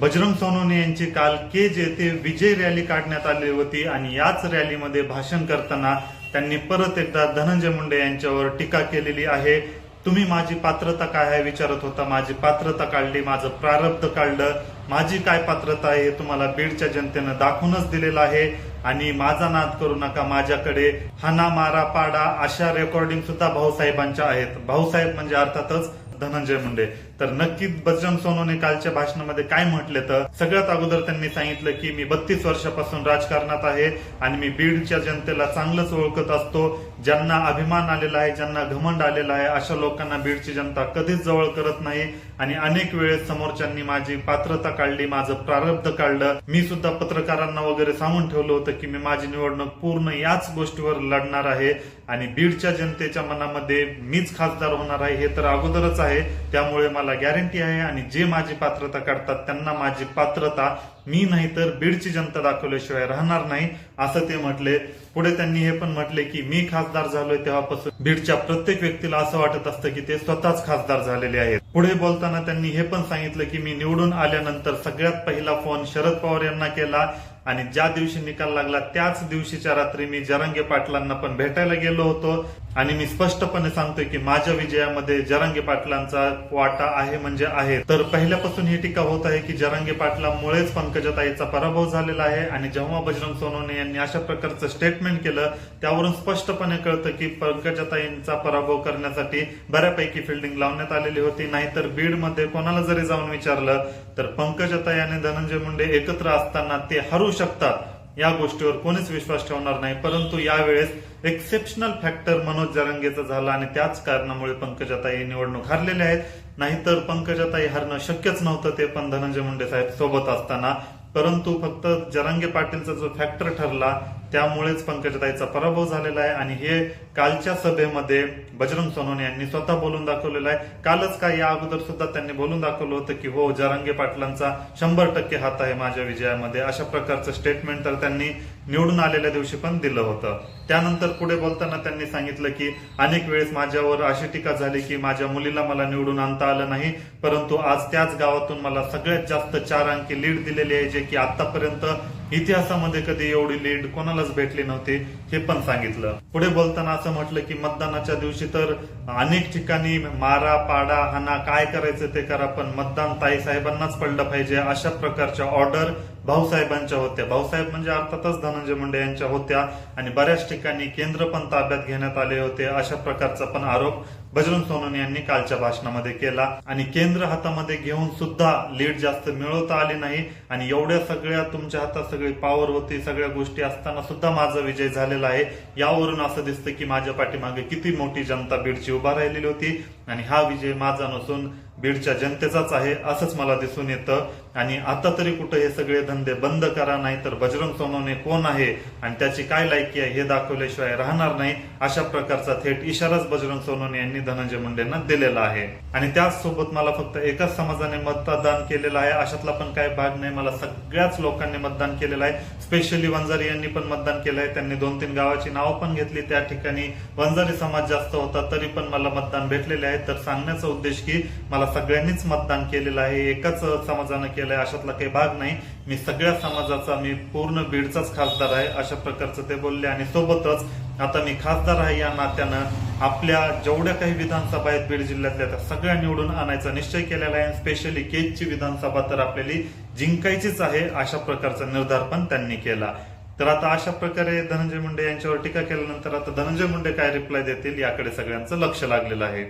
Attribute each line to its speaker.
Speaker 1: बजरंग सोनवणे यांची काल केज येथे विजय रॅली काढण्यात आली होती आणि याच रॅलीमध्ये भाषण करताना त्यांनी परत एकदा धनंजय मुंडे यांच्यावर टीका केलेली आहे. तुम्ही माझी पात्रता काय आहे विचारत होता. माझी पात्रता काढली माझं प्रारब्ध काढलं. माझी काय पात्रता आहे हे तुम्हाला बीडच्या जनतेनं दाखवूनच दिलेलं आहे. आणि माझा नाद करू नका माझ्याकडे. हाना मारा पाडा अशा रेकॉर्डिंग सुद्धा भाऊसाहेबांच्या आहेत. भाऊसाहेब म्हणजे अर्थातच धनंजय मुंडे. तर नक्कीच बजरंग सोनूने कालच्या भाषणामध्ये काय म्हटले तर सगळ्यात अगोदर त्यांनी सांगितलं की मी बत्तीस वर्षापासून राजकारणात आहे आणि मी बीडच्या जनतेला चांगलंच ओळखत असतो. ज्यांना अभिमान आलेला आहे ज्यांना घमंड आलेला आहे अशा लोकांना बीडची जनता कधीच जवळ करत नाही. आणि अनेक वेळेस समोरच्यांनी माझी पात्रता काढली माझं प्रारब्ध काढलं. मी सुद्धा पत्रकारांना वगैरे सांगून ठेवलं होतं की मी माझी निवडणूक पूर्ण याच गोष्टीवर लढणार आहे. आणि बीडच्या जनतेच्या मनामध्ये मीच खासदार होणार आहे हे तर अगोदरच आहे. त्यामुळे मला गॅरंटी आहे आणि जे माझी पात्रता काढतात त्यांना माझी पात्रता मी नाही तर बीडची जनता दाखवल्याशिवाय राहणार नाही असं ते म्हटले. पुढे त्यांनी हे पण म्हटले की मी खासदार झालोय तेव्हापासून बीडच्या प्रत्येक व्यक्तीला असं वाटत असतं की ते स्वतःच खासदार झालेले आहेत. पुढे बोलताना त्यांनी हे पण सांगितलं की मी निवडून आल्यानंतर सगळ्यात पहिला फोन शरद पवार यांना केला. आणि ज्या दिवशी निकाल लागला त्याच दिवशीच्या रात्री मी जरांगे पाटलांना पण भेटायला गेलो होतो. आणि मी स्पष्टपणे सांगतोय की माझ्या विजयामध्ये जरांगे पाटलांचा वाटा आहे म्हणजे आहे. तर पहिल्यापासून ही टीका होत आहे की जरांगे पाटलामुळेच पंकजाताईचा पराभव झालेला आहे. आणि जेव्हा बजरंग सोनवणे यांनी अशा प्रकारचं स्टेटमेंट केलं त्यावरून स्पष्टपणे कळतं की पंकजाताईंचा पराभव करण्यासाठी बऱ्यापैकी फिल्डिंग लावण्यात आलेली होती. नाहीतर बीडमध्ये कोणाला जरी जाऊन विचारलं तर पंकजाताई आणि धनंजय मुंडे एकत्र असताना ते हरू शकतात या गोष्टीवर कोणीच विश्वास ठेवणार नाही. परंतु यावेळेस एक्सेप्शनल फॅक्टर मनोज जरंगेचा झाला आणि त्याच कारणामुळे पंकजाताई निवडणूक हरलेले आहेत नाहीतर पंकजाताई हरणं शक्यच नव्हतं ते पण धनंजय मुंडे साहेब सोबत असताना. परंतु फक्त जरांगे पाटीलचा जो फॅक्टर ठरला त्यामुळेच पंकजताईचा पराभव झालेला आहे आणि हे कालच्या सभेमध्ये बजरंग सोनवणे यांनी स्वतः बोलून दाखवलेलं आहे. कालच काय या अगोदर सुद्धा त्यांनी बोलून दाखवलं होतं की हो जरांगे पाटलांचा शंभर टक्के हात आहे माझ्या विजयामध्ये. अशा प्रकारचं स्टेटमेंट तर त्यांनी निवडून आलेल्या दिवशी पण दिलं होतं. त्यानंतर पुढे बोलताना त्यांनी सांगितलं की अनेक वेळेस माझ्यावर अशी टीका झाली की माझ्या मुलीला मला निवडून आणता आलं नाही परंतु आज त्याच गावातून मला सगळ्यात जास्त चार अंकी लीड दिलेली आहे जे की आतापर्यंत इतिहासामध्ये कधी एवढी लीड कोणालाच भेटली नव्हती हे पण सांगितलं. पुढे बोलताना असं म्हटलं की मतदानाच्या दिवशी तर अनेक ठिकाणी मारा पाडा हाना काय करायचं ते करा पण मतदान ताई साहेबांनाच पडलं पाहिजे अशा प्रकारच्या ऑर्डर भाऊसाहेबांच्या होत्या. भाऊसाहेब म्हणजे अर्थातच धनंजय मुंडे यांच्या होत्या आणि बऱ्याच ठिकाणी केंद्र पण ताब्यात घेण्यात आले होते. अशा प्रकारचा पण आरोप बजरंग सोनवणे यांनी कालच्या भाषणामध्ये केला. आणि केंद्र हातामध्ये घेऊन सुद्धा लीड जास्त मिळवता आली नाही. आणि एवढ्या सगळ्या तुमच्या हातात सगळी पॉवर होती सगळ्या गोष्टी असताना सुद्धा माझा विजय झालेला आहे. यावरून असं दिसतं की माझ्या पाठीमागे किती मोठी जनता बीडची उभा राहिलेली होती. आणि हा विजय माझा नसून बीडच्या जनतेचाच आहे असंच मला दिसून येतं. आणि आता तरी कुठं हे सगळे धंदे बंद करा नाही तर बजरंग सोनवणे कोण आहे आणि त्याची काय लायकी आहे हे दाखवल्याशिवाय राहणार नाही अशा प्रकारचा थेट इशाराच बजरंग सोनवणे यांनी धनंजय मुंडेंना दिलेला आहे. आणि त्याच सोबत मला फक्त एकाच समाजाने मतदान केलेलं आहे अशातला पण काही भाग नाही मला सगळ्याच लोकांनी मतदान केलेलं आहे. स्पेशली वंजारी यांनी पण मतदान केलं आहे त्यांनी दोन तीन गावाची नावं पण घेतली त्या ठिकाणी. वंजारी समाज जास्त होता तरी पण मला मतदान भेटलेले आहे. तर सांगण्याचा उद्देश की मला सगळ्यांनीच मतदान केलेलं आहे एकाच समाजानं केलंय अशातला काही भाग नाही. मी सगळ्या समाजाचा मी पूर्ण बीडचाच खासदार आहे अशा प्रकारचं ते बोलले आणि सोबतच आता मी खासदार आहे या नात्यानं आपल्या जेवढ्या काही विधानसभा आहेत बीड जिल्ह्यातल्या त्या सगळ्या निवडून आणायचा निश्चय केलेला आहे. स्पेशली केजची विधानसभा तर आपल्याला जिंकायचीच आहे अशा प्रकारचा निर्धार पण त्यांनी केला. तर आता अशा प्रकारे धनंजय मुंडे यांच्यावर टीका केल्यानंतर आता धनंजय मुंडे काय रिप्लाय देतील याकडे सगळ्यांचं लक्ष लागलेलं आहे.